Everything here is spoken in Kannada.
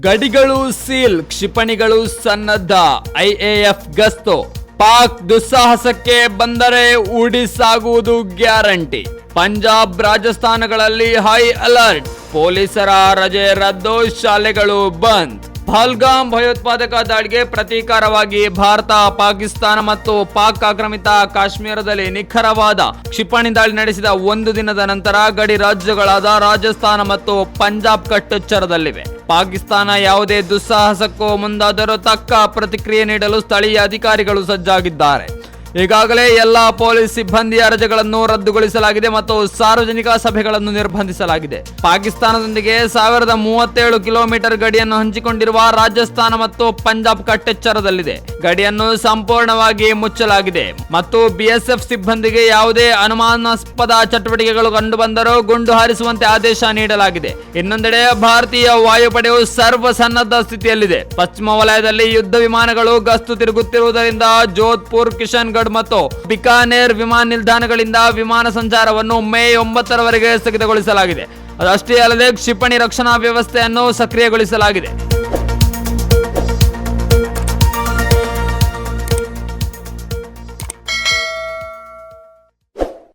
ಗಡಿಗಳು ಸೀಲ್, ಕ್ಷಿಪಣಿಗಳು ಸನ್ನದ್ಧ ಐಎಎಫ್ ಗಸ್ತು. ಪಾಕ್ ದುಸ್ಸಾಹಸಕ್ಕೆ ಬಂದರೆ ಉಡಿಸಾಗುವುದು ಗ್ಯಾರಂಟಿ. ಪಂಜಾಬ್ ರಾಜಸ್ಥಾನಗಳಲ್ಲಿ ಹೈ ಅಲರ್ಟ್. ಪೊಲೀಸರ ರಜೆ ರದ್ದು, ಶಾಲೆಗಳು ಬಂದ್. ಪಹಲ್ಗಾಮ್ ಭಯೋತ್ಪಾದಕ ದಾಳಿಗೆ ಪ್ರತೀಕಾರವಾಗಿ ಭಾರತ, ಪಾಕಿಸ್ತಾನ ಮತ್ತು ಪಾಕ್ ಆಕ್ರಮಿತ ಕಾಶ್ಮೀರದಲ್ಲಿ ನಿಖರವಾದ ಕ್ಷಿಪಣಿ ದಾಳಿ ನಡೆಸಿದ ಒಂದು ದಿನದ ನಂತರ ಗಡಿ ರಾಜ್ಯಗಳಾದ ರಾಜಸ್ಥಾನ ಮತ್ತು ಪಂಜಾಬ್ ಕಟ್ಟೆಚ್ಚರದಲ್ಲಿವೆ. ಪಾಕಿಸ್ತಾನ ಯಾವುದೇ ದುಸ್ಸಾಹಸಕ್ಕೂ ಮುಂದಾದರೂ ತಕ್ಕ ಪ್ರತಿಕ್ರಿಯೆ ನೀಡಲು ಸ್ಥಳೀಯ ಅಧಿಕಾರಿಗಳು ಸಜ್ಜಾಗಿದ್ದಾರೆ. ಈಗಾಗಲೇ ಎಲ್ಲಾ ಪೊಲೀಸ್ ಸಿಬ್ಬಂದಿಯ ರಜೆಗಳನ್ನು ರದ್ದುಗೊಳಿಸಲಾಗಿದೆ ಮತ್ತು ಸಾರ್ವಜನಿಕ ಸಭೆಗಳನ್ನು ನಿರ್ಬಂಧಿಸಲಾಗಿದೆ. ಪಾಕಿಸ್ತಾನದೊಂದಿಗೆ ಸಾವಿರದ ಮೂವತ್ತೇಳು ಕಿಲೋಮೀಟರ್ ಗಡಿಯನ್ನು ಹಂಚಿಕೊಂಡಿರುವ ರಾಜಸ್ಥಾನ ಮತ್ತು ಪಂಜಾಬ್ ಕಟ್ಟೆಚ್ಚರದಲ್ಲಿದೆ. ಗಡಿಯನ್ನು ಸಂಪೂರ್ಣವಾಗಿ ಮುಚ್ಚಲಾಗಿದೆ. ಮತ್ತು ಬಿಎಸ್ಎಫ್ ಸಿಬ್ಬಂದಿಗೆ ಯಾವುದೇ ಅನುಮಾನಾಸ್ಪದ ಚಟುವಟಿಕೆಗಳು ಕಂಡುಬಂದರೂ ಗುಂಡು ಹಾರಿಸುವಂತೆ ಆದೇಶ ನೀಡಲಾಗಿದೆ. ಇನ್ನೊಂದೆಡೆ ಭಾರತೀಯ ವಾಯುಪಡೆಯು ಸರ್ವ ಸನ್ನದ್ಧ ಸ್ಥಿತಿಯಲ್ಲಿದೆ. ಪಶ್ಚಿಮ ವಲಯದಲ್ಲಿ ಯುದ್ಧ ವಿಮಾನಗಳು ಗಸ್ತು ತಿರುಗುತ್ತಿರುವುದರಿಂದ ಜೋಧ್ಪುರ್ ಕಿಶನ್ಗಢ್ ಮತ್ತು ಬಿಕಾನೇರ್ ವಿಮಾನ ನಿಲ್ದಾಣಗಳಿಂದ ವಿಮಾನ ಸಂಚಾರವನ್ನು ಮೇ ಒಂಬತ್ತರವರೆಗೆ ಸ್ಥಗಿತಗೊಳಿಸಲಾಗಿದೆ. ಅದಷ್ಟೇ ಅಲ್ಲದೆ ಕ್ಷಿಪಣಿ ರಕ್ಷಣಾ ವ್ಯವಸ್ಥೆಯನ್ನು ಸಕ್ರಿಯಗೊಳಿಸಲಾಗಿದೆ.